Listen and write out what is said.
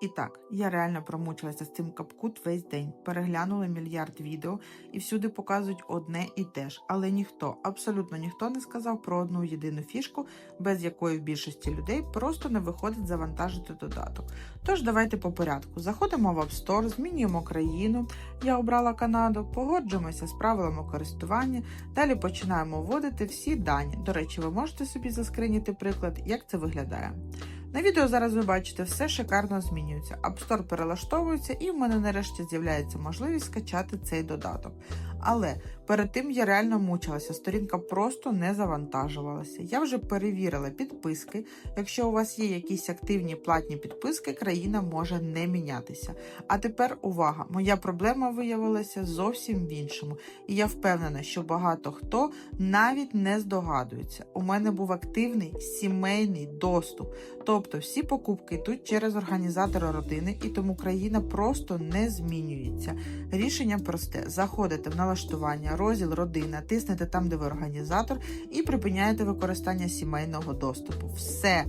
І так, я реально промучилася з цим капкут весь день. Переглянула мільярд відео і всюди показують одне і те ж. Але ніхто, абсолютно ніхто не сказав про одну єдину фішку, без якої в більшості людей просто не виходить завантажити додаток. Тож давайте по порядку. Заходимо в App Store, змінюємо країну. Я обрала Канаду, погоджуємося з правилами користування. Далі починаємо вводити всі дані. До речі, ви можете собі заскриніти приклад, як це виглядає. На відео зараз ви бачите, все шикарно змінюється. App Store перелаштовується, і в мене нарешті з'являється можливість скачати цей додаток. Але перед тим я реально мучилася, сторінка просто не завантажувалася. Я вже перевірила підписки. Якщо у вас є якісь активні платні підписки, країна може не мінятися. А тепер увага! Моя проблема виявилася зовсім в іншому, і я впевнена, що багато хто навіть не здогадується. У мене був активний сімейний доступ. Тобто всі покупки йдуть через організатора родини, і тому країна просто не змінюється. Рішення просте: заходите в налаштування, розділ родина, тиснете там, де ви організатор, і припиняєте використання сімейного доступу. Все.